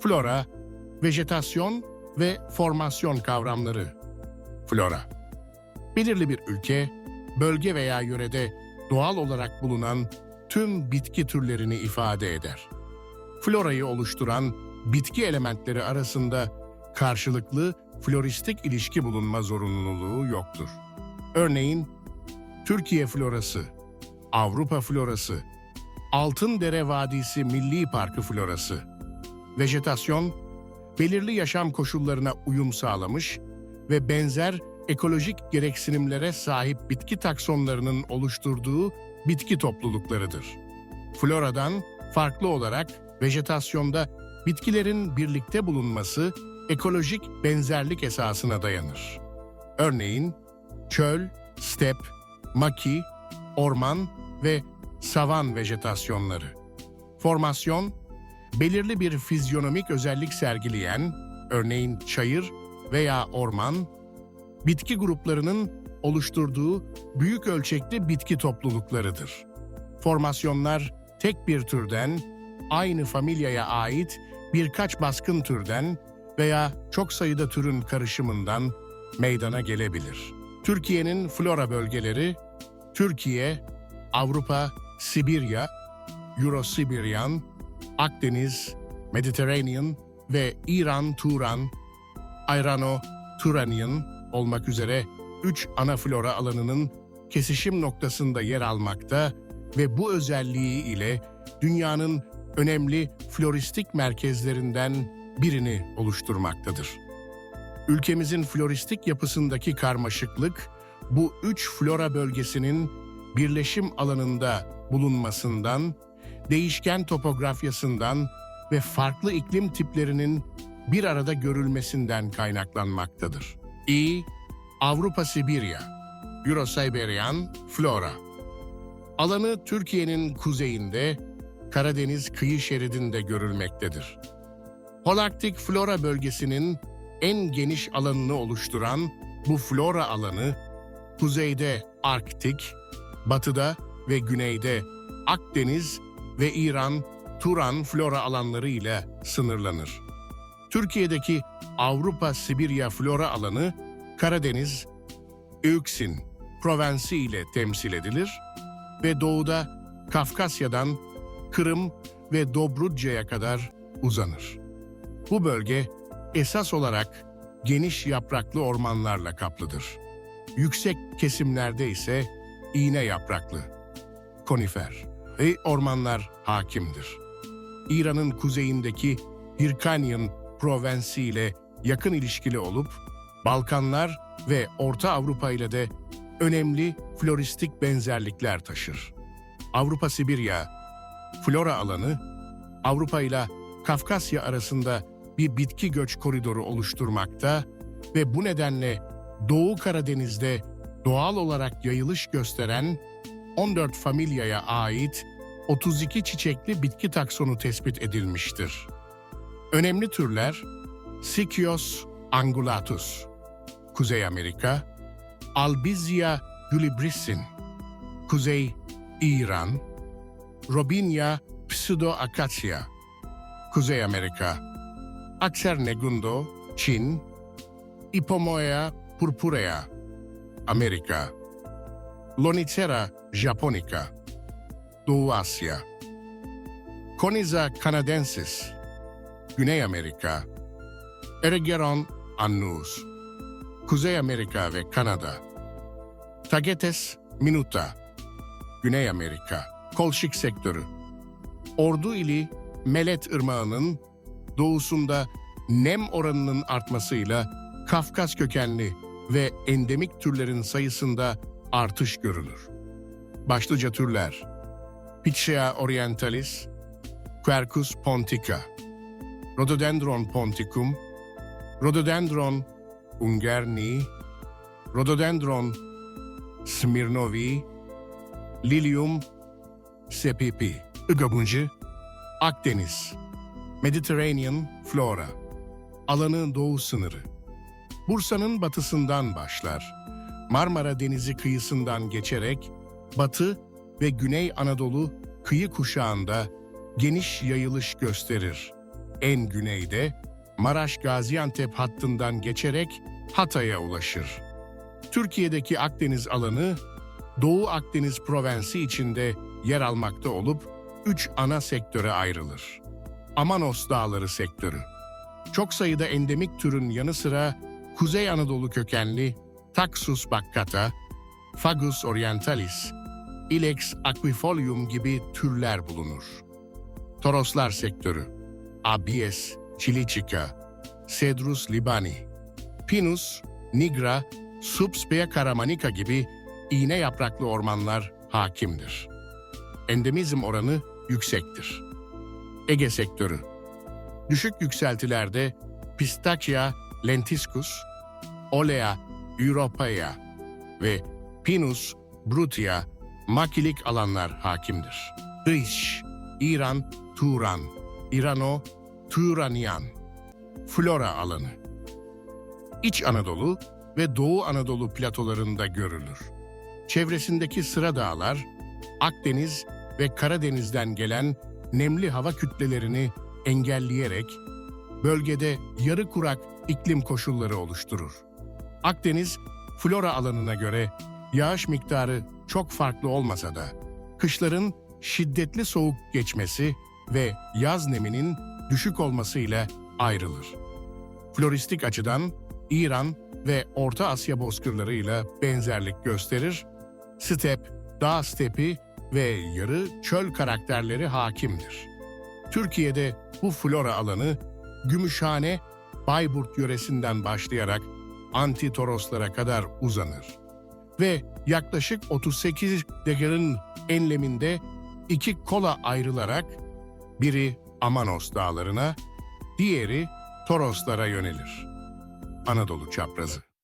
Flora, vejetasyon ve formasyon kavramları. Flora, belirli bir ülke, bölge veya yörede doğal olarak bulunan tüm bitki türlerini ifade eder. Florayı oluşturan bitki elementleri arasında karşılıklı floristik ilişki bulunma zorunluluğu yoktur. Örneğin Türkiye florası, Avrupa florası, Altındere Vadisi Milli Parkı florası. Vejetasyon, belirli yaşam koşullarına uyum sağlamış ve benzer ekolojik gereksinimlere sahip bitki taksonlarının oluşturduğu bitki topluluklarıdır. Floradan farklı olarak vejetasyonda bitkilerin birlikte bulunması ekolojik benzerlik esasına dayanır. Örneğin çöl, step, maki, orman ve savan vejetasyonları. Formasyon, belirli bir fizyonomik özellik sergileyen, örneğin çayır veya orman, bitki gruplarının oluşturduğu büyük ölçekli bitki topluluklarıdır. Formasyonlar tek bir türden, aynı familyaya ait birkaç baskın türden veya çok sayıda türün karışımından meydana gelebilir. Türkiye'nin flora bölgeleri, Türkiye, Avrupa, Sibirya, Eurosibiryan, Akdeniz, Mediterranean ve İran-Turan, Irano-Turanian olmak üzere üç ana flora alanının kesişim noktasında yer almakta ve bu özelliği ile dünyanın önemli floristik merkezlerinden birini oluşturmaktadır. Ülkemizin floristik yapısındaki karmaşıklık, bu üç flora bölgesinin birleşim alanında bulunmasından, değişken topografyasından ve farklı iklim tiplerinin bir arada görülmesinden kaynaklanmaktadır. İ. Avrupa Sibirya, Eurosiberian Flora Alanı Türkiye'nin kuzeyinde, Karadeniz kıyı şeridinde görülmektedir. Holaktik flora bölgesinin en geniş alanını oluşturan bu flora alanı, kuzeyde Arktik, batıda ve güneyde Akdeniz ve İran, Turan flora alanları ile sınırlanır. Türkiye'deki Avrupa-Sibirya flora alanı, Karadeniz, Öksin, Provensi ile temsil edilir ve doğuda Kafkasya'dan Kırım ve Dobruca'ya kadar uzanır. Bu bölge esas olarak geniş yapraklı ormanlarla kaplıdır. Yüksek kesimlerde ise iğne yapraklı, konifer ve ormanlar hakimdir. İran'ın kuzeyindeki Hirkanian Provensi ile yakın ilişkili olup, Balkanlar ve Orta Avrupa ile de önemli floristik benzerlikler taşır. Avrupa-Sibirya flora alanı, Avrupa ile Kafkasya arasında bir bitki göç koridoru oluşturmakta ve bu nedenle Doğu Karadeniz'de doğal olarak yayılış gösteren 14 familyaya ait 32 çiçekli bitki taksonu tespit edilmiştir. Önemli türler Sikios angulatus, Kuzey Amerika, Albizia julibrissin, Kuzey İran, Robinia pseudoacacia, Kuzey Amerika, Axer negundo, Çin, Ipomoea purpurea, Amerika, Lonicera japonica, Doğu Asya, Coniza canadensis, Güney Amerika, Erigeron annus, Kuzey Amerika ve Kanada, Tagetes minuta, Güney Amerika, Kolşik sektörü, Ordu ili Melet Irmağı'nın doğusunda nem oranının artmasıyla Kafkas kökenli ve endemik türlerin sayısında artış görülür. Başlıca türler Pyxia orientalis, Quercus pontica, Rhododendron ponticum, Rhododendron ungerni, Rhododendron smirnovi, Lilium sepipi, Igabuncu, Akdeniz, Mediterranean flora, alanı doğu sınırı. Bursa'nın batısından başlar. Marmara Denizi kıyısından geçerek batı ve Güney Anadolu kıyı kuşağında geniş yayılış gösterir. en güneyde Maraş-Gaziantep hattından geçerek Hatay'a ulaşır. Türkiye'deki Akdeniz alanı Doğu Akdeniz Provensi içinde yer almakta olup üç ana sektöre ayrılır. Amanos Dağları sektörü. Çok sayıda endemik türün yanı sıra Kuzey Anadolu kökenli Taxus baccata, Fagus orientalis, Ilex aquifolium gibi türler bulunur. Toroslar sektörü. Abies chilichica, Cedrus libani, Pinus nigra, Subspea caramanica gibi iğne yapraklı ormanlar hakimdir. Endemizm oranı yüksektir. Ege sektörü. Düşük yükseltilerde Pistacia lentiscus, Olea europaea ve Pinus brutia makilik alanlar hakimdir. Dış, İran, Turan, İrano, Turanian, Flora alanı. İç Anadolu ve Doğu Anadolu platolarında görülür. Çevresindeki sıra dağlar, Akdeniz ve Karadeniz'den gelen nemli hava kütlelerini engelleyerek bölgede yarı kurak iklim koşulları oluşturur. Akdeniz, flora alanına göre yağış miktarı çok farklı olmasa da, kışların şiddetli soğuk geçmesi ve yaz neminin düşük olmasıyla ayrılır. Floristik açıdan İran ve Orta Asya bozkırlarıyla benzerlik gösterir, step, dağ stepi ve yarı çöl karakterleri hakimdir. Türkiye'de bu flora alanı Gümüşhane, Bayburt yöresinden başlayarak Antitoroslara kadar uzanır. Ve yaklaşık 38 degrın enleminde iki kola ayrılarak biri Amanos dağlarına, diğeri Toroslara yönelir. Anadolu çaprazı.